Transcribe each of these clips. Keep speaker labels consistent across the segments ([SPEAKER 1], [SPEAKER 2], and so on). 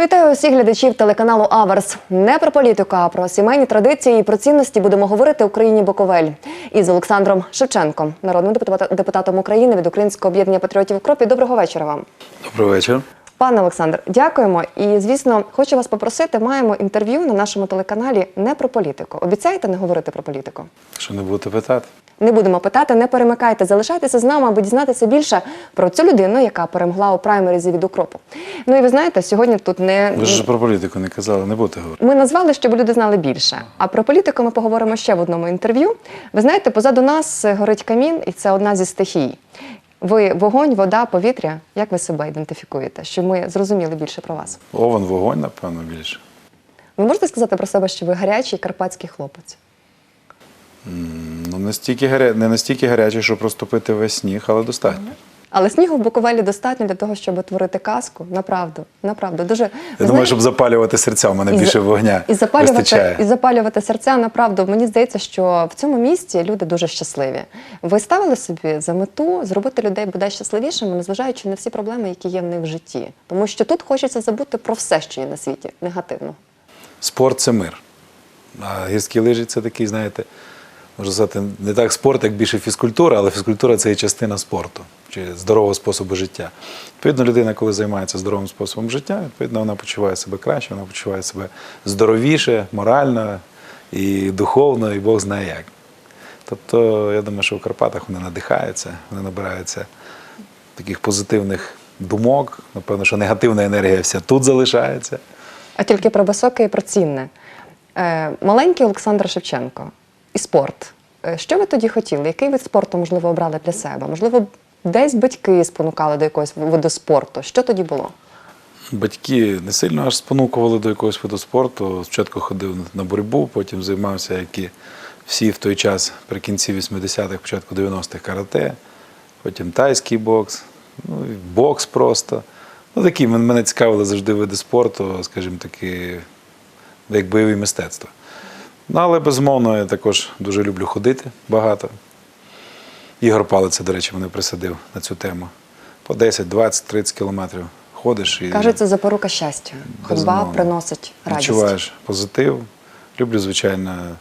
[SPEAKER 1] Вітаю усіх глядачів телеканалу Аверс. Не про політику, а про сімейні традиції і про цінності будемо говорити Україні Буковель із Олександром Шевченком, народним депутатом України від Українського об'єднання патріотів Укропі. Доброго вечора вам.
[SPEAKER 2] Добрий вечір.
[SPEAKER 1] Пане Олександр, дякуємо. І звісно, хочу вас попросити. Маємо інтерв'ю на нашому телеканалі не про політику. Обіцяєте не говорити про політику?
[SPEAKER 2] Що не будете питати?
[SPEAKER 1] Не будемо питати, не перемикайте, залишайтеся з нами, аби дізнатися більше про цю людину, яка перемогла у праймерізі від укропу. Ну і ви знаєте, сьогодні тут не
[SPEAKER 2] Ви ж про політику не казали, не будете говорити.
[SPEAKER 1] ми назвали, щоб люди знали більше. А про політику ми поговоримо ще в одному інтерв'ю. Ви знаєте, позаду нас горить камін, і це одна зі стихій. Ви вогонь, вода, повітря. Як ви себе ідентифікуєте? Щоб ми зрозуміли більше про вас?
[SPEAKER 2] Овен, вогонь, напевно, більше.
[SPEAKER 1] Ви можете сказати про себе, що ви гарячий карпатський хлопець?
[SPEAKER 2] Ну, настільки гаря... не настільки гарячий, щоб розтопити весь сніг, але достатньо.
[SPEAKER 1] Але снігу в Буковелі достатньо для того, щоб творити казку. Направду, направду. Дуже
[SPEAKER 2] Я
[SPEAKER 1] Ви
[SPEAKER 2] думаю, щоб запалювати серця, у мене
[SPEAKER 1] І
[SPEAKER 2] більше вогня
[SPEAKER 1] і запалювати,
[SPEAKER 2] вистачає.
[SPEAKER 1] і запалювати серця. Направду, мені здається, що в цьому місті люди дуже щасливі. Ви ставили собі за мету зробити людей бодай щасливішими, незважаючи на всі проблеми, які є в них в житті. Тому що тут хочеться забути про все, що є на світі, негативно.
[SPEAKER 2] Спорт це мир. А гірські лижі це такий, знаєте, можна сказати, не так спорт, як більше фізкультура, але фізкультура це і частина спорту чи здорового способу життя. Відповідно, людина, коли займається здоровим способом життя, відповідно, вона почуває себе краще, вона почуває себе здоровіше, морально і духовно, і Бог знає як. Тобто, я думаю, що в Карпатах вони надихаються, вони набираються таких позитивних думок. Напевно, що негативна енергія вся тут залишається.
[SPEAKER 1] А тільки про високе і про цінне. Е, маленький Олександр Шевченко і спорт. Е, Що ви тоді хотіли? Який вид спорту, можливо, обрали для себе? Можливо, десь батьки спонукали до якогось виду спорту. Що тоді було?
[SPEAKER 2] Батьки не сильно аж спонукували до якогось виду спорту. Спочатку ходив на боротьбу, потім займався, як і всі в той час, при кінці 80-х, початку 90-х карате, потім тайський бокс, ну бокс просто. Ну такі мене цікавили завжди види спорту, скажімо таки, як бойові мистецтва. Ну, але безумовно, я також дуже люблю ходити багато. Ігор Палиця, до речі, мене присадив на цю тему. По 10, 20, 30 кілометрів ходиш і
[SPEAKER 1] Кажуть, це запорука щастя. Ходьба приносить радість.
[SPEAKER 2] відчуваєш позитив. Люблю, звичайно,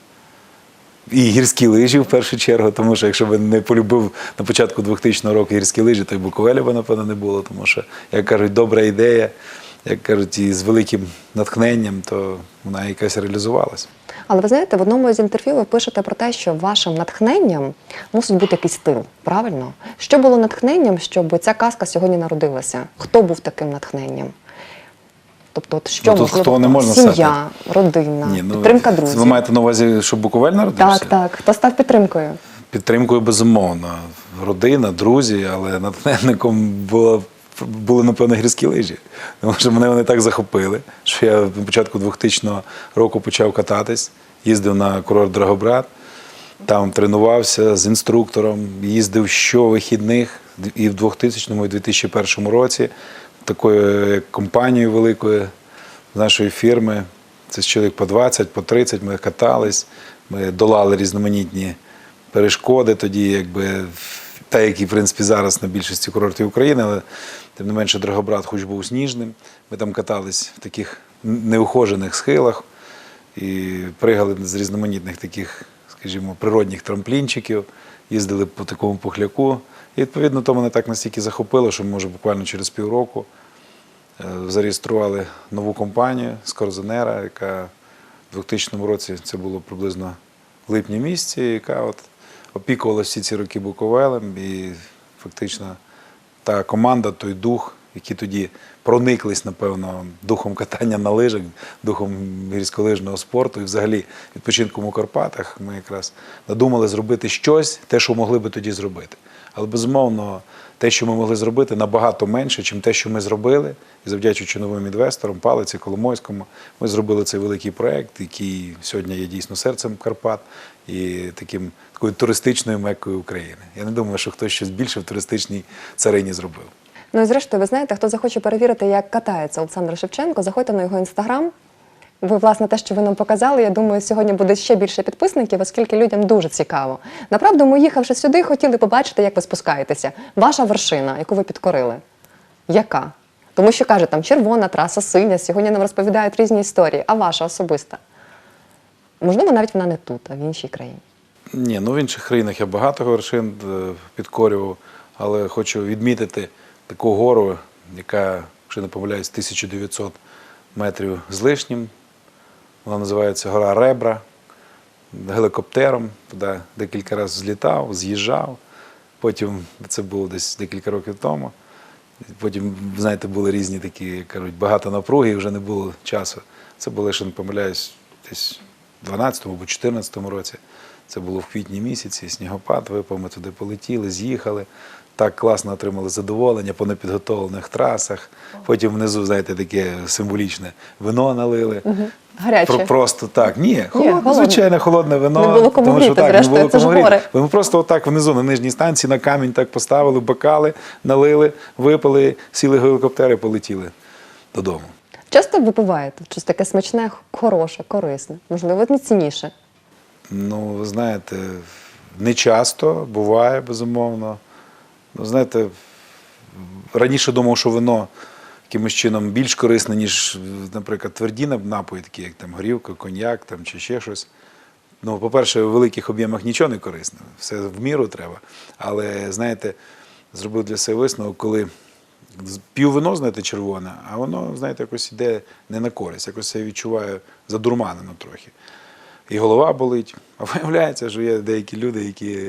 [SPEAKER 2] і гірські лижі в першу чергу, тому що якщо б не полюбив на початку 2000 року гірські лижі, то й Буковеля б, напевно, не було, тому що, як кажуть, добра ідея, як кажуть, і з великим натхненням, то вона якась реалізувалася.
[SPEAKER 1] Але ви знаєте, в одному з інтерв'ю ви пишете про те, що вашим натхненням мусить бути якийсь стил. Правильно? Що було натхненням, щоб ця казка сьогодні народилася? Хто був таким натхненням? Тобто, от що
[SPEAKER 2] Ну, тут
[SPEAKER 1] можливо,
[SPEAKER 2] хто не можна
[SPEAKER 1] сім'я, родина, підтримка друзів.
[SPEAKER 2] ну, Ви маєте на увазі, що Буковель народився?
[SPEAKER 1] Так, так. Хто став підтримкою?
[SPEAKER 2] Підтримкою безумовно. Родина, друзі, але натхненником було, були, напевно, гірські лижі. Тому що мене вони так захопили, що я на початку 2000 року почав кататись, їздив на курорт Драгобрат, там тренувався з інструктором, їздив щовихідних і в 2000 і 2001 році такою компанією великою з нашої фірми. Це чоловік по 20, по 30, ми катались, ми долали різноманітні перешкоди тоді, якби та, які, в принципі, зараз на більшості курортів України, але тим не менше Драгобрат хоч був сніжним. Ми там катались в таких неухожених схилах і пригали з різноманітних таких, скажімо, природних трамплінчиків, їздили по такому пухляку. І відповідно то мене так настільки захопило, що може буквально через півроку е, зареєстрували нову компанію Скорзонера, яка в 2000 році це було приблизно в липні місяці, яка от опікувала всі ці роки Буковелем. І фактично та команда, той дух, які тоді прониклись, напевно, духом катання на лижах, духом гірськолижного спорту і взагалі відпочинком у Карпатах, ми якраз надумали зробити щось, те, що могли би тоді зробити. Але безумовно, те, що ми могли зробити, набагато менше, ніж те, що ми зробили. І завдячуючи новим інвесторам, Палиці, Коломойському, ми зробили цей великий проект, який сьогодні є дійсно серцем Карпат і таким такою туристичною меккою України. Я не думаю, що хтось щось більше в туристичній царині зробив.
[SPEAKER 1] Ну і зрештою, ви знаєте, хто захоче перевірити, як катається Олександр Шевченко, заходьте на його інстаграм. Ви, власне, те, що ви нам показали, я думаю, сьогодні буде ще більше підписників, оскільки людям дуже цікаво. Направду, ми, їхавши сюди, хотіли побачити, як ви спускаєтеся. Ваша вершина, яку ви підкорили. Яка? Тому що кажуть, там червона траса, синя, сьогодні нам розповідають різні історії, а ваша особиста. Можливо, навіть вона не тут, а в іншій країні.
[SPEAKER 2] Ні, ну в інших країнах я багато вершин е, підкорював, але хочу відмітити таку гору, яка, якщо не помиляюсь, 1900 метрів з лишнім. Вона називається гора Ребра. Гелікоптером туди декілька разів злітав, з'їжджав. Потім це було десь декілька років тому. Потім, знаєте, були різні такі, як кажуть, багато напруги, і вже не було часу. Це було, якщо не помиляюсь, десь в 12-му або 14-му році. Це було в квітні місяці, снігопад випав, ми туди полетіли, з'їхали. Так класно отримали задоволення по непідготовлених трасах. Потім внизу, знаєте, таке символічне вино налили.
[SPEAKER 1] Гаряче.
[SPEAKER 2] Про, просто так. Ні, холодне,
[SPEAKER 1] холодне.
[SPEAKER 2] звичайне холодне вино.
[SPEAKER 1] Не було кому
[SPEAKER 2] тому що
[SPEAKER 1] гріти,
[SPEAKER 2] так,
[SPEAKER 1] зрештою,
[SPEAKER 2] не було
[SPEAKER 1] це ж
[SPEAKER 2] кому гріти. Ми просто отак внизу на нижній станції на камінь так поставили, бокали, налили, випили, сіли в гелікоптер і полетіли додому.
[SPEAKER 1] Часто випиваєте щось таке смачне, хороше, корисне, можливо, найцінніше.
[SPEAKER 2] Ну, ви знаєте, не часто, буває, безумовно. Ну, знаєте, раніше думав, що вино якимось чином більш корисне, ніж, наприклад, тверді напої, такі як там горілка, коньяк там, чи ще щось. Ну, по-перше, в великих об'ємах нічого не корисне, все в міру треба. Але, знаєте, зробив для себе висновок, коли п'ю вино, знаєте, червоне, а воно, знаєте, якось йде не на користь, якось я відчуваю задурманено трохи. І голова болить. А виявляється, що є деякі люди, які,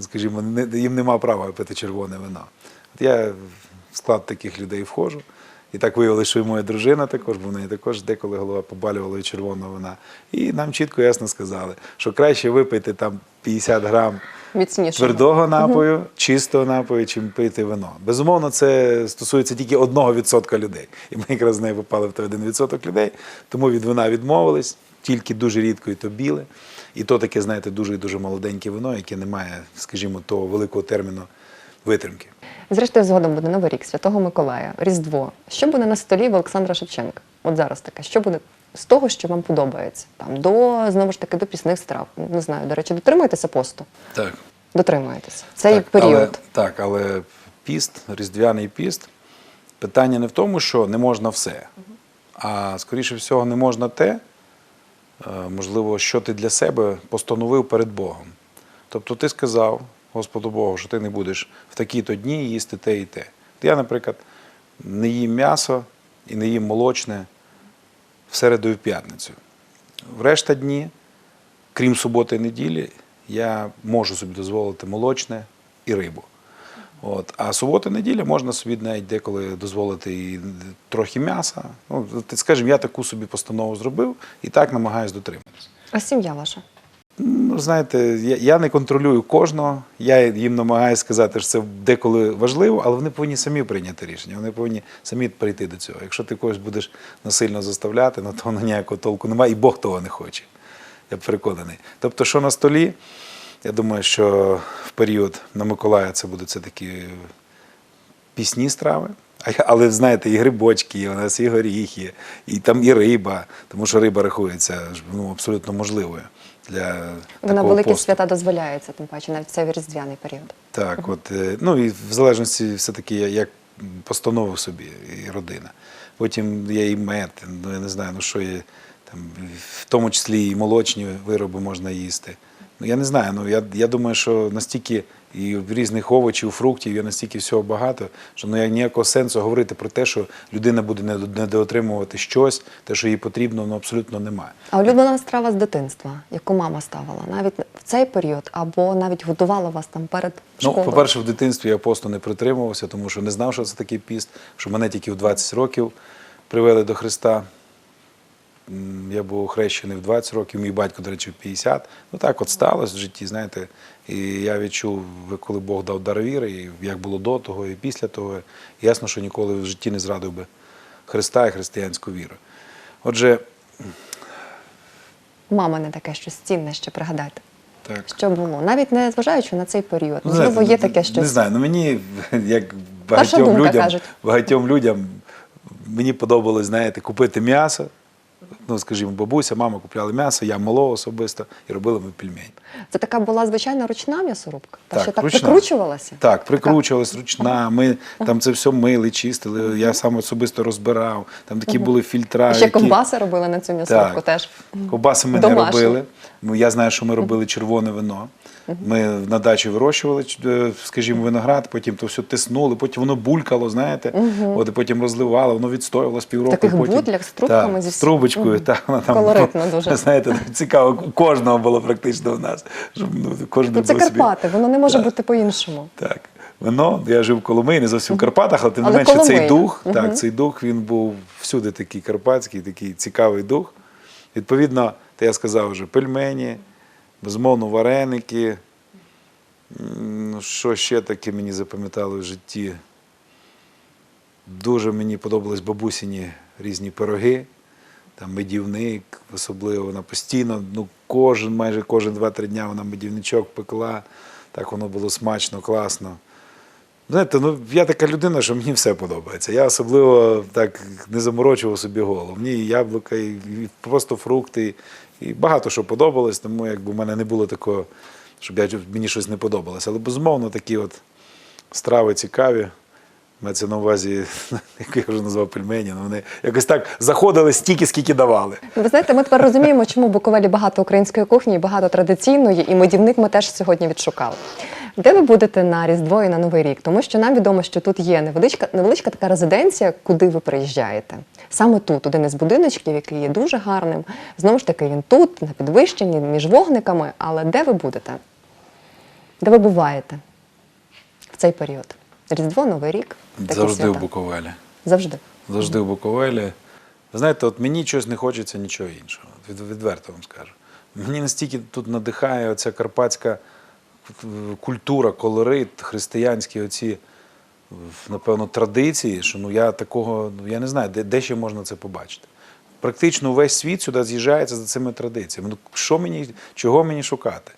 [SPEAKER 2] скажімо, не, їм нема права пити червоне вино. От я в склад таких людей входжу. І так виявилося, що і моя дружина також, бо в неї також деколи голова побалювала від червоного вина. І нам чітко ясно сказали, що краще випити там 50 грам твердого напою, чистого напою, чим пити вино. Безумовно, це стосується тільки одного відсотка людей. І ми якраз з нею попали в той один відсоток людей, тому від вина відмовились, тільки дуже рідко і то біле. І то таке, знаєте, дуже і дуже молоденьке вино, яке не має, скажімо, того великого терміну витримки.
[SPEAKER 1] Зрештою, згодом буде Новий рік, Святого Миколая, Різдво. Що буде на столі в Олександра Шевченка? От зараз таке. Що буде з того, що вам подобається? Там до знову ж таки до пісних страв. Не знаю, до речі, дотримуєтеся посту?
[SPEAKER 2] Так.
[SPEAKER 1] Дотримуєтеся. Цей
[SPEAKER 2] так,
[SPEAKER 1] період.
[SPEAKER 2] Але, так, але піст, різдвяний піст, питання не в тому, що не можна все, а скоріше всього, не можна те, можливо, що ти для себе постановив перед Богом. Тобто ти сказав Господу Богу, що ти не будеш в такі-то дні їсти те і те. Я, наприклад, не їм м'ясо і не їм молочне в середу і в п'ятницю. В решта дні крім суботи і неділі, я можу собі дозволити молочне і рибу. От. А субота неділя можна собі навіть деколи дозволити і трохи м'яса. Ну, скажімо, я таку собі постанову зробив і так намагаюся дотриматися.
[SPEAKER 1] А сім'я ваша?
[SPEAKER 2] Ну, знаєте, я, я не контролюю кожного. Я їм намагаюся сказати, що це деколи важливо, але вони повинні самі прийняти рішення. Вони повинні самі прийти до цього. Якщо ти когось будеш насильно заставляти, ну, то воно ніякого толку немає, і Бог того не хоче. Я переконаний. Тобто, що на столі, я думаю, що в період на Миколая це будуть все такі пісні страви. Але знаєте, і грибочки, і у нас і горіхи, і там і риба, тому що риба рахується ну, абсолютно можливою для
[SPEAKER 1] Вона великі
[SPEAKER 2] посту.
[SPEAKER 1] свята дозволяється, тим паче навіть в цей різдвяний період.
[SPEAKER 2] Так, от, е, ну і в залежності все-таки як постановив собі і родина. Потім є і мед, ну я не знаю, ну що є, там, в тому числі і молочні вироби можна їсти. Ну я не знаю, ну я, я думаю, що настільки і різних овочів, фруктів, є настільки всього багато, що ну, я ніякого сенсу говорити про те, що людина буде недо- недоотримувати щось, те, що їй потрібно, ну абсолютно немає.
[SPEAKER 1] А улюблена страва з дитинства, яку мама ставила, навіть в цей період, або навіть готувала вас там перед
[SPEAKER 2] Ну, по-перше, в дитинстві я посту не притримувався, тому що не знав, що це такий піст, що мене тільки в 20 років привели до Христа. Я був хрещений в 20 років, мій батько, до речі, в 50. Ну так от сталося в житті, знаєте. І я відчув, коли Бог дав дар віри, і як було до того, і після того. Ясно, що ніколи в житті не зрадив би Христа і християнську віру. Отже,
[SPEAKER 1] Мама не таке щось цінне ще пригадайте.
[SPEAKER 2] так.
[SPEAKER 1] Що було? Навіть не зважаючи на цей період.
[SPEAKER 2] Ну,
[SPEAKER 1] Можливо, є таке щось.
[SPEAKER 2] Не знаю, ну мені, як багатьом людям,
[SPEAKER 1] кажуть.
[SPEAKER 2] багатьом людям, мені подобалось, знаєте, купити м'ясо, ну скажімо, бабуся, мама купляли м'ясо, я мало особисто і робили ми пельмені.
[SPEAKER 1] Це така була звичайна ручна м'ясорубка, та
[SPEAKER 2] Так,
[SPEAKER 1] що так
[SPEAKER 2] ручна.
[SPEAKER 1] прикручувалася.
[SPEAKER 2] Так, прикручувалась ручна. Ми там це все мили, чистили. Я сам особисто розбирав. Там такі були фільтра.
[SPEAKER 1] І ще
[SPEAKER 2] які-
[SPEAKER 1] ковбаси робили на цю м'ясорубку теж.
[SPEAKER 2] Ковбаси ми не робили. Ну, я знаю, що ми робили червоне вино. Ми на дачі вирощували, е, скажімо, виноград, потім то все тиснули, потім воно булькало, знаєте, от і потім розливало, воно відстоювало з півроку.
[SPEAKER 1] таких
[SPEAKER 2] потім,
[SPEAKER 1] бутлях з трубками
[SPEAKER 2] Так,
[SPEAKER 1] зі
[SPEAKER 2] з трубочкою. Так, вона там,
[SPEAKER 1] Колоритно дуже.
[SPEAKER 2] Знаєте, цікаво, у кожного було практично в нас. Щоб, ну, кожен
[SPEAKER 1] Ну, це
[SPEAKER 2] собі-
[SPEAKER 1] Карпати, воно не може
[SPEAKER 2] Так.
[SPEAKER 1] бути по-іншому.
[SPEAKER 2] Так. Вино, я жив в Коломиї, не зовсім в Карпатах, але тим не
[SPEAKER 1] Але
[SPEAKER 2] менше цей дух, так, цей дух він був всюди такий карпатський, такий цікавий дух. Відповідно, то я сказав вже пельмені, безумовно, вареники. Ну, Що ще таке мені запам'ятало в житті? Дуже мені подобались бабусіні різні пироги, там медівник, особливо вона постійно, ну кожен, майже кожен два-три дня вона медівничок пекла. Так воно було смачно, класно. Знаєте, ну я така людина, що мені все подобається. Я особливо так не заморочував собі голову. Мені і яблука, і просто фрукти, і багато що подобалось, тому якби в мене не було такого, щоб я, мені щось не подобалося. Але безумовно такі от страви цікаві. Мається на увазі, як я вже назвав пельмені, але вони якось так заходили стільки, скільки давали.
[SPEAKER 1] Ну, Ви знаєте, ми тепер розуміємо, чому в Буковелі багато української кухні, багато традиційної, і медівник ми теж сьогодні відшукали. Де ви будете на Різдво і на Новий рік? Тому що нам відомо, що тут є невеличка, невеличка така резиденція, куди ви приїжджаєте. Саме тут, один із будиночків, який є дуже гарним. Знову ж таки, він тут, на підвищенні, між вогниками. Але де ви будете? Де ви буваєте в цей період? Різдво, Новий рік. такі
[SPEAKER 2] Завжди
[SPEAKER 1] свята.
[SPEAKER 2] в Буковелі.
[SPEAKER 1] Завжди.
[SPEAKER 2] Завжди в Буковелі. Ви знаєте, от мені чогось не хочеться нічого іншого. Від, відверто вам скажу. Мені настільки тут надихає оця карпатська культура, колорит, християнські оці, напевно, традиції, що ну я такого, ну я не знаю, де, де ще можна це побачити. Практично весь світ сюди з'їжджається за цими традиціями. Ну, що мені, чого мені шукати?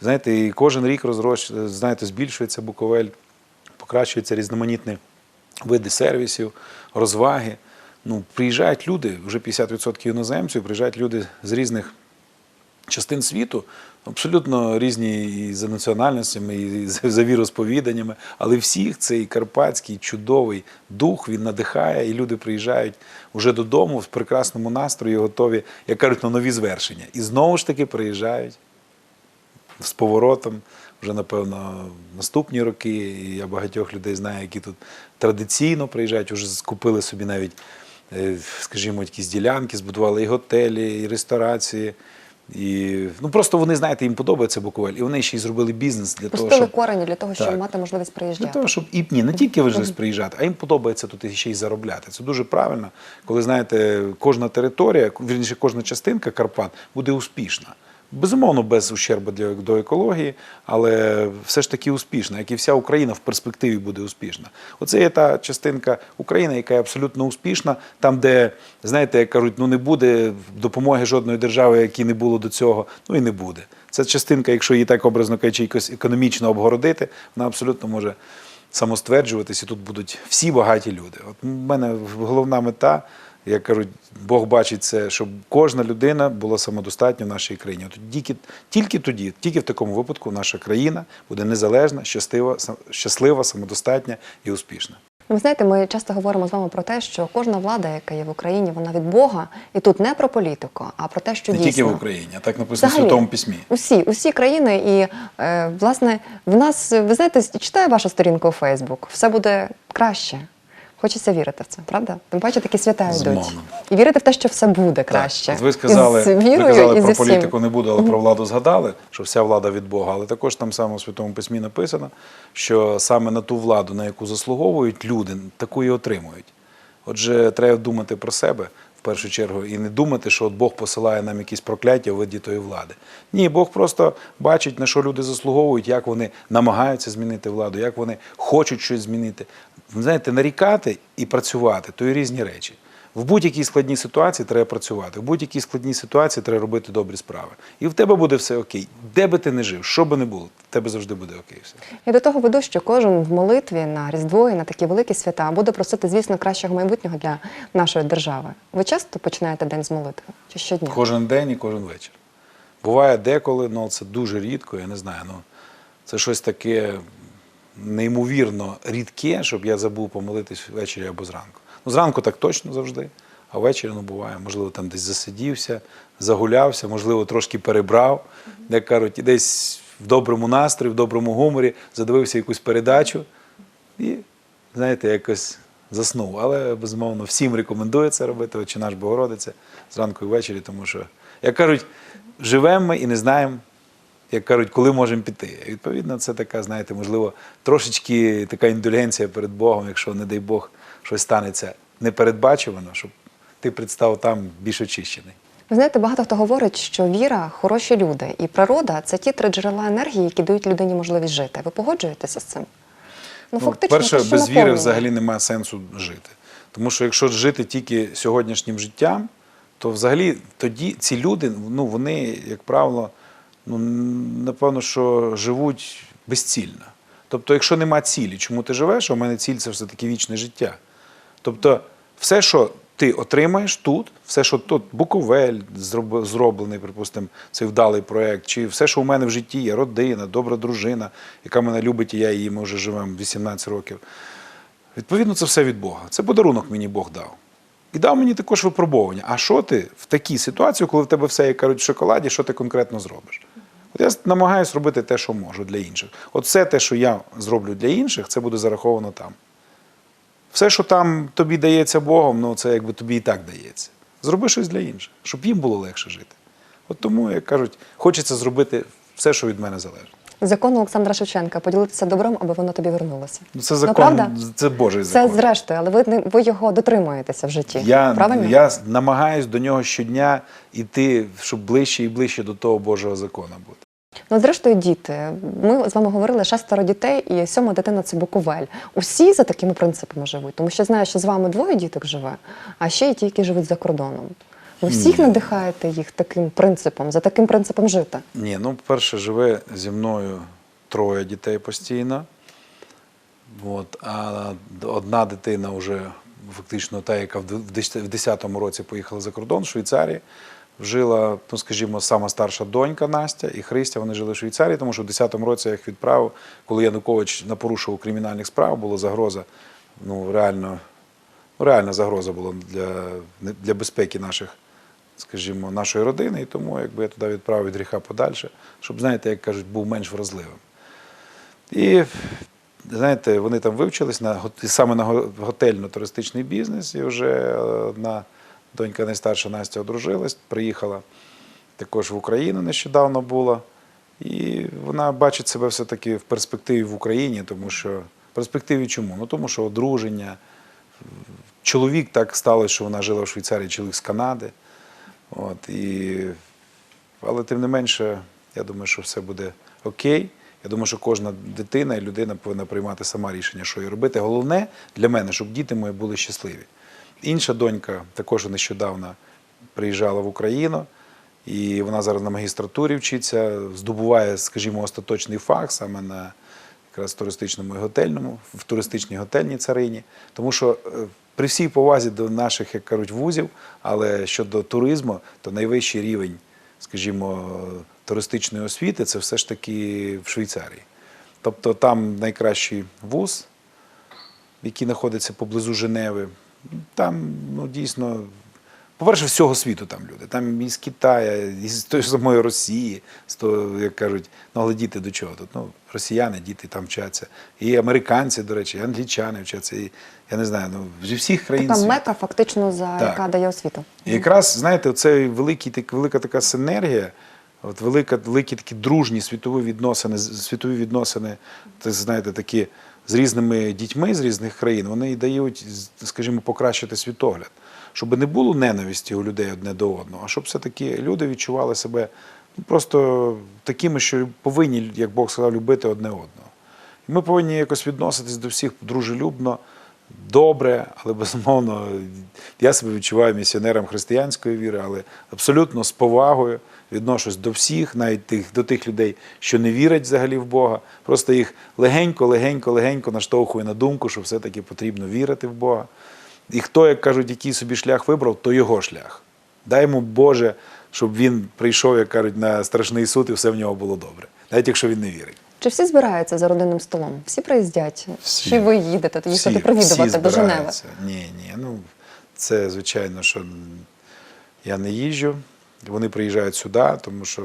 [SPEAKER 2] Знаєте, і кожен рік розрощ, знаєте, збільшується Буковель, покращуються різноманітні види сервісів, розваги. Ну, приїжджають люди, вже 50% іноземців, приїжджають люди з різних частин світу, абсолютно різні і за національностями, і за віросповіданнями, але всіх цей карпатський чудовий дух він надихає, і люди приїжджають вже додому в прекрасному настрої, готові, як кажуть, на нові звершення. І знову ж таки приїжджають з поворотом. Вже, напевно, наступні роки. І я багатьох людей знаю, які тут традиційно приїжджають, вже скупили собі навіть, е, скажімо, якісь ділянки, збудували і готелі, і ресторації. І, ну, просто вони, знаєте, їм подобається Буковель, і вони ще й зробили бізнес для того,
[SPEAKER 1] Пустили
[SPEAKER 2] щоб
[SPEAKER 1] корені для того, щоб
[SPEAKER 2] Так.
[SPEAKER 1] мати можливість
[SPEAKER 2] для
[SPEAKER 1] приїжджати.
[SPEAKER 2] того, щоб і ні, не тільки можливість приїжджати, а їм подобається тут ще й заробляти. Це дуже правильно, коли знаєте, кожна територія, вірніше, кожна частинка Карпат буде успішна. Безумовно, без ущербу для до екології, але все ж таки успішна, як і вся Україна в перспективі буде успішна. Оце є та частинка України, яка є абсолютно успішна, там, де, знаєте, як кажуть, ну не буде допомоги жодної держави, якій не було до цього, ну і не буде. Це частинка, якщо її так образно кажучи, якось економічно обгородити, вона абсолютно може самостверджуватись, і тут будуть всі багаті люди. От в мене головна мета, як кажуть, Бог бачить це, щоб кожна людина була самодостатня в нашій країні. От тільки, тільки тоді, тільки в такому випадку, наша країна буде незалежна, щаслива, щаслива, самодостатня і успішна.
[SPEAKER 1] Ви знаєте, ми часто говоримо з вами про те, що кожна влада, яка є в Україні, вона від Бога, і тут не про політику, а про те, що
[SPEAKER 2] Не
[SPEAKER 1] дійсно
[SPEAKER 2] тільки в Україні, а так написано в Святому Письмі.
[SPEAKER 1] Усі, усі країни, і е, власне в нас, ви знаєте, читаю вашу сторінку у Фейсбук, все буде краще. Хочеться вірити в це, правда? Тим паче такі свята йдуть. І вірити в те, що все буде краще.
[SPEAKER 2] Так. От ви сказали,
[SPEAKER 1] і з вірою,
[SPEAKER 2] ви казали
[SPEAKER 1] і
[SPEAKER 2] про політику не буду, але про владу згадали, що вся влада від Бога. Але також там саме у Святому Письмі написано, що саме на ту владу, на яку заслуговують люди, таку і отримують. Отже, треба думати про себе в першу чергу і не думати, що от Бог посилає нам якісь прокляття у виді тої влади. Ні, Бог просто бачить, на що люди заслуговують, як вони намагаються змінити владу, як вони хочуть щось змінити. Знаєте, нарікати і працювати то і різні речі. В будь-якій складній ситуації треба працювати, в будь-якій складній ситуації треба робити добрі справи. І в тебе буде все окей. Де би ти не жив, що би не було, в тебе завжди буде окей. Все.
[SPEAKER 1] Я до того веду, що кожен в молитві на Різдво і на такі великі свята буде просити, звісно, кращого майбутнього для нашої держави. Ви часто починаєте день з молитви? Чи щодня?
[SPEAKER 2] Кожен день і кожен вечір. Буває деколи, але це дуже рідко, я не знаю. Ну, це щось таке неймовірно рідке, щоб я забув помолитись ввечері або зранку. Ну, зранку так точно завжди, а ввечері ну, буває, можливо, там десь засидівся, загулявся, можливо, трошки перебрав, як кажуть, десь в доброму настрої, в доброму гуморі, задивився якусь передачу і, знаєте, якось заснув. Але, безумовно, всім рекомендую це робити, Отче наш Богородиця, зранку і ввечері, тому що, як кажуть, живемо ми і не знаємо, як кажуть, коли можемо піти. І, Відповідно, це така, знаєте, можливо, трошечки така індульгенція перед Богом, якщо, не дай Бог, щось станеться непередбачувано, щоб ти представ там більш очищений.
[SPEAKER 1] Ви знаєте, багато хто говорить, що віра хороші люди, і природа це ті три джерела енергії, які дають людині можливість жити. Ви погоджуєтеся з цим? Ну, фактично,
[SPEAKER 2] перше, без віри взагалі немає сенсу жити. Тому що якщо жити тільки сьогоднішнім життям, то взагалі тоді ці люди, ну вони, як правило, ну напевно, що живуть безцільно. Тобто, якщо нема цілі, чому ти живеш, а у мене ціль це все таки вічне життя. Тобто, все, що ти отримаєш тут, все, що тут Буковель зроблений, припустимо, цей вдалий проєкт, чи все, що у мене в житті є, родина, добра дружина, яка мене любить, і я її, ми вже живемо 18 років. Відповідно, це все від Бога. Це подарунок мені Бог дав. І дав мені також випробовування. А що ти в такій ситуації, коли в тебе все, як кажуть, в шоколаді, що ти конкретно зробиш? Я намагаюся робити те, що можу для інших. От все те, що я зроблю для інших, це буде зараховано там. Все, що там тобі дається Богом, ну це якби тобі і так дається. Зроби щось для інших, щоб їм було легше жити. От тому, як кажуть, хочеться зробити все, що від мене залежить.
[SPEAKER 1] Закон Олександра Шевченка поділитися добром, аби воно тобі вернулося.
[SPEAKER 2] Ну, Це
[SPEAKER 1] Ну, правда?
[SPEAKER 2] це Божий
[SPEAKER 1] Це зрештою, але ви ви його дотримуєтеся в житті.
[SPEAKER 2] Я,
[SPEAKER 1] правильно?
[SPEAKER 2] я намагаюсь до нього щодня йти, щоб ближче і ближче до того Божого закону бути.
[SPEAKER 1] Ну, зрештою, діти. Ми з вами говорили шестеро дітей, і сьома дитина це Буковель. Усі за такими принципами живуть, тому що знаю, що з вами двоє діток живе, а ще й ті, які живуть за кордоном. Ви всіх надихаєте їх таким принципом, за таким принципом жити.
[SPEAKER 2] Ні, ну, по-перше, живе зі мною троє дітей постійно. От, а одна дитина вже фактично та, яка в 2010 році поїхала за кордон в Швейцарії. Жила, ну скажімо, сама старша донька Настя і Христя. Вони жили в Швейцарії, тому що в 2010 році я їх відправив, коли Янукович напорушував кримінальних справ, була загроза. Ну, реально, ну, реальна загроза була для, для безпеки наших, скажімо, нашої родини. І тому якби я туди відправив від гріха подальше, щоб, знаєте, як кажуть, був менш вразливим. І знаєте, вони там вивчились на саме на готельно-туристичний бізнес, і вже е, одна донька найстарша Настя одружилась, приїхала також в Україну нещодавно була. І вона бачить себе все-таки в перспективі в Україні, тому що в перспективі чому? Ну тому що одруження. Чоловік так сталося, що вона жила в Швейцарії, чоловік з Канади. От, і... Але тим не менше, я думаю, що все буде окей. Я думаю, що кожна дитина і людина повинна приймати сама рішення, що їй робити. Головне для мене, щоб діти мої були щасливі. Інша донька також нещодавно приїжджала в Україну, і вона зараз на магістратурі вчиться, здобуває, скажімо, остаточний фах саме на якраз туристичному і готельному, в туристичній готельній царині. Тому що е, при всій повазі до наших, як кажуть, вузів, але щодо туризму, то найвищий рівень, скажімо, туристичної освіти це все ж таки в Швейцарії. Тобто там найкращий вуз, який знаходиться поблизу Женеви. Там ну, дійсно, по-перше, всього світу там люди. Там і з Китаю, і з тої самої Росії, з того, як кажуть, ну але діти до чого тут? Ну, росіяни, діти там вчаться. І американці, до речі, і англічани вчаться. І, я не знаю, ну, зі всіх країн.
[SPEAKER 1] Така
[SPEAKER 2] світу.
[SPEAKER 1] мека, фактично, за
[SPEAKER 2] Так.
[SPEAKER 1] яка дає освіту.
[SPEAKER 2] І якраз, знаєте, це великий, так, велика така синергія, от велика, великі такі дружні світові відносини, світові відносини, ти знаєте, такі з різними дітьми з різних країн, вони дають, скажімо, покращити світогляд. Щоб не було ненависті у людей одне до одного, а щоб все-таки люди відчували себе ну, просто такими, що повинні, як Бог сказав, любити одне одного. І ми повинні якось відноситись до всіх дружелюбно, добре, але безумовно я себе відчуваю місіонером християнської віри, але абсолютно з повагою відношусь до всіх, навіть тих, до тих людей, що не вірять взагалі в Бога. Просто їх легенько, легенько, легенько наштовхує на думку, що все-таки потрібно вірити в Бога. І хто, як кажуть, який собі шлях вибрав, то його шлях. Дай йому Боже, щоб він прийшов, як кажуть, на страшний суд, і все в нього було добре, навіть якщо він не вірить.
[SPEAKER 1] Чи всі збираються за родинним столом? Всі приїздять?
[SPEAKER 2] Всі.
[SPEAKER 1] Чи ви їдете їхати
[SPEAKER 2] Всі-
[SPEAKER 1] провідувати
[SPEAKER 2] всі
[SPEAKER 1] до Женеви?
[SPEAKER 2] Ні, ні. Ну, це звичайно, що я не їжджу. Вони приїжджають сюди, тому що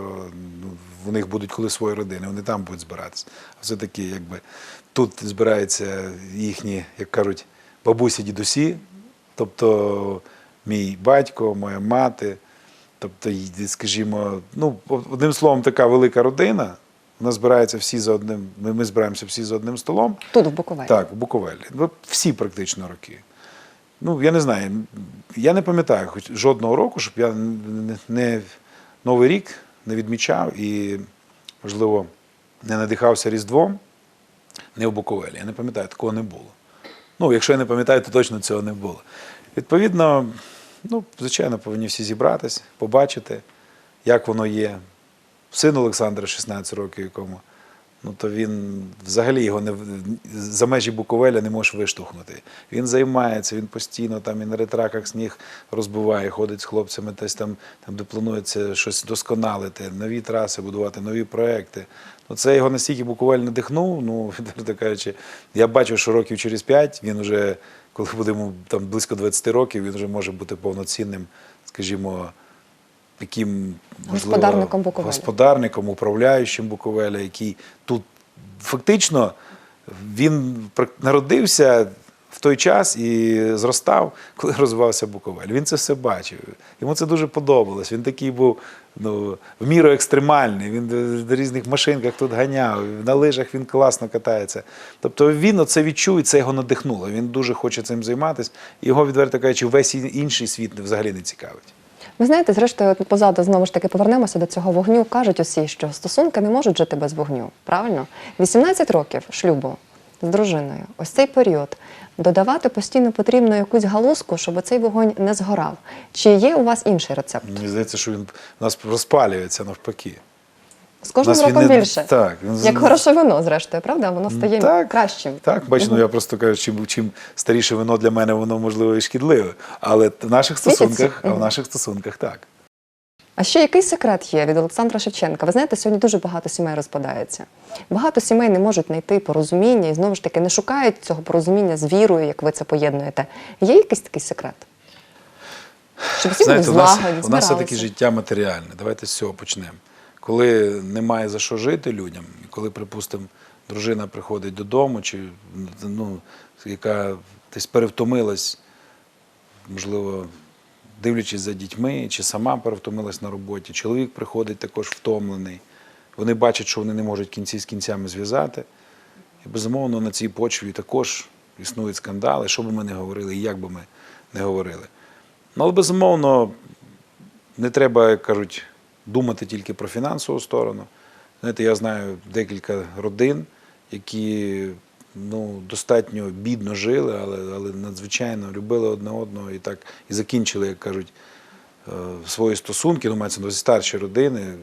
[SPEAKER 2] ну, в них будуть коли свої родини, вони там будуть збиратися. А все-таки, якби тут збираються їхні, як кажуть, бабусі, дідусі, тобто мій батько, моя мати. Тобто, скажімо, ну, одним словом, така велика родина. У нас збираються всі за одним. Ми, ми збираємося всі за одним столом.
[SPEAKER 1] Тут, в Буковелі.
[SPEAKER 2] Так, в Буковелі. Всі практично роки. Ну, я не знаю. Я не пам'ятаю хоч жодного року, щоб я не, Новий рік не відмічав і, можливо, не надихався Різдвом не в Буковелі. Я не пам'ятаю, такого не було. Ну, якщо я не пам'ятаю, то точно цього не було. Відповідно, ну, звичайно, повинні всі зібратись, побачити, як воно є. Син Олександра, 16 років, якому, ну то він взагалі його не за межі Буковеля не можеш виштовхнути. Він займається, він постійно там і на ретраках сніг розбиває, ходить з хлопцями, десь там, там де планується щось досконалити, нові траси будувати, нові проекти. Ну, це його настільки Буковель надихнув. Ну, відверто кажучи, я бачу, що років через 5 він вже, коли буде там близько 20 років, він вже може бути повноцінним, скажімо, таким можливо,
[SPEAKER 1] Господарником Буковеля.
[SPEAKER 2] господарником, управляючим Буковеля, який тут фактично він народився в той час і зростав, коли розвивався Буковель. Він це все бачив. Йому це дуже подобалось. Він такий був ну, в міру екстремальний. Він до різних машинках тут ганяв, на лижах він класно катається. Тобто він оце відчув і це його надихнуло. Він дуже хоче цим займатися. Його, відверто кажучи, весь інший світ взагалі не цікавить.
[SPEAKER 1] Ви знаєте, зрештою, позаду знову ж таки повернемося до цього вогню. Кажуть усі, що стосунки не можуть жити без вогню. Правильно? 18 років шлюбу з дружиною. Ось цей період. Додавати постійно потрібно якусь галузку, щоб цей вогонь не згорав. Чи є у вас інший рецепт?
[SPEAKER 2] Мені здається, що він у нас розпалюється навпаки.
[SPEAKER 1] З кожним роком
[SPEAKER 2] не-
[SPEAKER 1] більше.
[SPEAKER 2] так,
[SPEAKER 1] Як хороше вино, зрештою, правда? Воно стає
[SPEAKER 2] Так,
[SPEAKER 1] кращим.
[SPEAKER 2] Так, бачу, ну я просто кажу, чим, чим старіше вино для мене, воно можливо і шкідливе. Але в наших стосунках, а в наших стосунках так.
[SPEAKER 1] А ще який секрет є від Олександра Шевченка? Ви знаєте, сьогодні дуже багато сімей розпадається. Багато сімей не можуть знайти порозуміння і знову ж таки не шукають цього порозуміння з вірою, як ви це поєднуєте. Є якийсь такий секрет? Щоб всі були
[SPEAKER 2] Знаєте, у нас, у нас все-таки життя матеріальне. Давайте з цього почнемо. Коли немає за що жити людям, коли, припустимо, дружина приходить додому, чи ну, яка десь перевтомилась, можливо, дивлячись за дітьми, чи сама перевтомилась на роботі, чоловік приходить також втомлений. Вони бачать, що вони не можуть кінці з кінцями зв'язати. І безумовно на цій почві також існують скандали, що би ми не говорили і як би ми не говорили. Ну, але безумовно, не треба, як кажуть, думати тільки про фінансову сторону. Знаєте, я знаю декілька родин, які ну, достатньо бідно жили, але, але надзвичайно любили одне одного і так і закінчили, як кажуть, е, свої стосунки. Ну, мається на старші родини,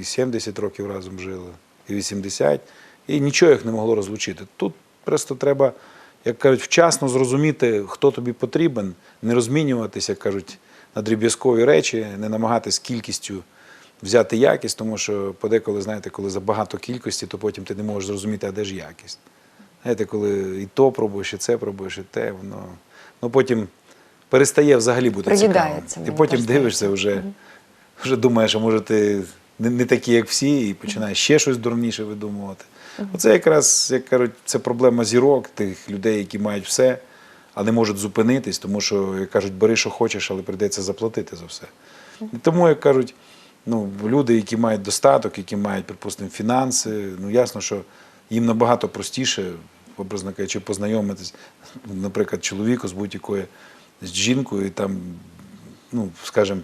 [SPEAKER 2] і 70 років разом жили, і 80, і нічого їх не могло розлучити. Тут просто треба, як кажуть, вчасно зрозуміти, хто тобі потрібен, не розмінюватися, як кажуть, на дріб'язкові речі, не намагатись кількістю взяти якість, тому що подеколи, знаєте, коли забагато кількості, то потім ти не можеш зрозуміти, а де ж якість. Знаєте, коли і то пробуєш, і це пробуєш, і те, воно ну, потім перестає взагалі бути цікавим.
[SPEAKER 1] Мені
[SPEAKER 2] потім дивишся вже, вже думаєш, а може ти не, не такий, як всі, і починаєш ще щось дурніше видумувати. Оце якраз, як кажуть, це проблема зірок, тих людей, які мають все, а не можуть зупинитись, тому що, як кажуть, бери, що хочеш, але прийдеться заплатити за все. І тому, як кажуть, ну, люди, які мають достаток, які мають, припустимо, фінанси, ну ясно, що їм набагато простіше, образно кажучи, познайомитись, наприклад, чоловіку з будь-якою з жінкою, і там, ну, скажімо,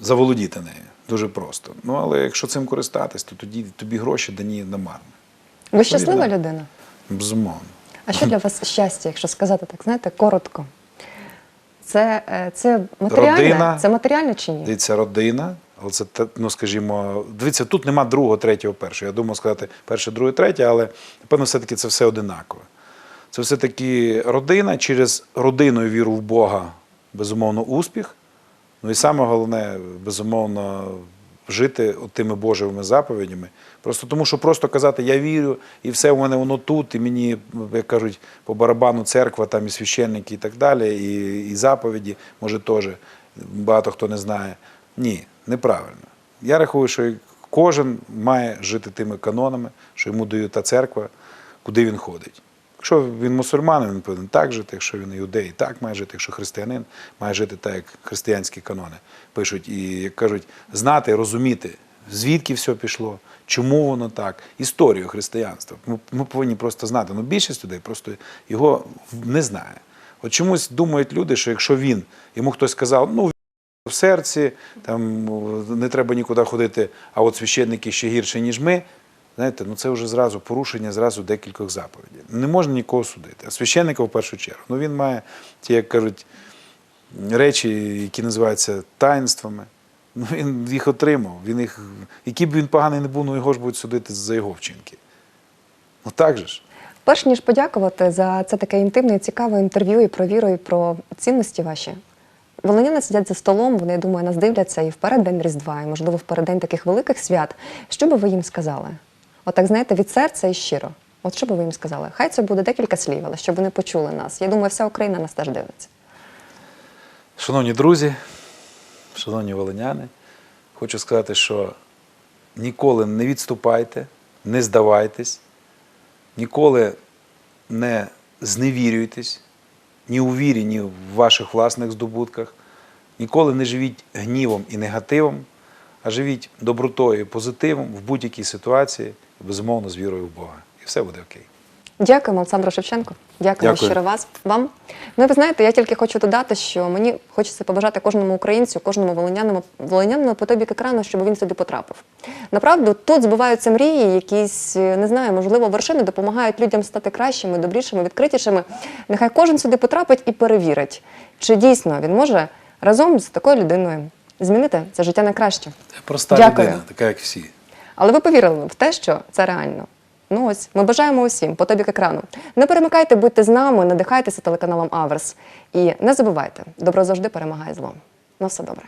[SPEAKER 2] заволодіти нею. Дуже просто. Ну, але якщо цим користатись, то тоді тобі гроші дані намарно.
[SPEAKER 1] Ви щаслива людина?
[SPEAKER 2] Безумовно.
[SPEAKER 1] А що для вас щастя, якщо сказати так, знаєте, коротко? Це, е, це матеріальне?
[SPEAKER 2] Родина.
[SPEAKER 1] Це матеріальне чи ні?
[SPEAKER 2] Дивіться, родина, але це, ну скажімо, дивіться, тут нема другого, третього, першого. Я думав сказати перше, друге, третє, але напевно, все-таки це все одинакове. Це все-таки родина через родину і віру в Бога, безумовно, успіх. Ну і саме головне, безумовно, жити тими Божими заповідями. Просто тому, що просто казати, я вірю, і все у мене воно тут, і мені, як кажуть, по барабану церква, там і священники, і так далі, і, і заповіді, може, теж багато хто не знає. Ні, неправильно. Я рахую, що кожен має жити тими канонами, що йому дає та церква, куди він ходить. Якщо він мусульманин, він повинен так жити, якщо він іудей, так має жити, якщо християнин, має жити так, як християнські канони пишуть. І як кажуть, знати, розуміти, звідки все пішло, чому воно так, історію християнства. Ми, ми повинні просто знати. Ну, більшість людей просто його не знає. От чомусь думають люди, що якщо він, йому хтось сказав, ну, в серці, там не треба нікуди ходити, а от священники ще гірше, ніж ми. Знаєте, ну це вже зразу порушення зразу декількох заповідей. Не можна нікого судити. А священника в першу чергу. Ну він має ті, як кажуть, речі, які називаються таїнствами. Ну, він їх отримав. Він їх, який б він поганий не був, ну його ж будуть судити за його вчинки. Ну так же ж.
[SPEAKER 1] Перш ніж подякувати за це таке інтимне і цікаве інтерв'ю і про віру, і про цінності ваші. Волиняни сидять за столом, вони, я думаю, нас дивляться і в переддень Різдва, і, можливо, в переддень таких великих свят. Що би ви їм сказали? Отак, знаєте, від серця і щиро. От що би ви їм сказали? Хай це буде декілька слів, але щоб вони почули нас. Я думаю, вся Україна нас теж дивиться.
[SPEAKER 2] Шановні друзі, шановні волиняни, хочу сказати, що ніколи не відступайте, не здавайтесь, ніколи не зневірюйтесь ні у вірі, ні в ваших власних здобутках. Ніколи не живіть гнівом і негативом, а живіть добротою і позитивом в будь-якій ситуації, безумовно, з вірою в Бога. І все буде окей.
[SPEAKER 1] Дякуємо, Олександру Шевченко. Дякуємо
[SPEAKER 2] Дякую.
[SPEAKER 1] щиро вас вам. Ну і ви знаєте, я тільки хочу додати, що мені хочеться побажати кожному українцю, кожному волинянину, волинянину по тобі екрану, щоб він сюди потрапив. Направду, тут збуваються мрії, якісь е, не знаю, можливо, вершини допомагають людям стати кращими, добрішими, відкритішими. Нехай кожен сюди потрапить і перевірить, чи дійсно він може разом з такою людиною змінити це життя на краще.
[SPEAKER 2] Проста
[SPEAKER 1] Дякую.
[SPEAKER 2] людина, така як всі.
[SPEAKER 1] Але ви повірили в те, що це реально. Ну ось, ми бажаємо усім по тобі к екрану. Не перемикайте, будьте з нами, надихайтеся телеканалом Аверс. І не забувайте, добро завжди перемагає зло. На все добре.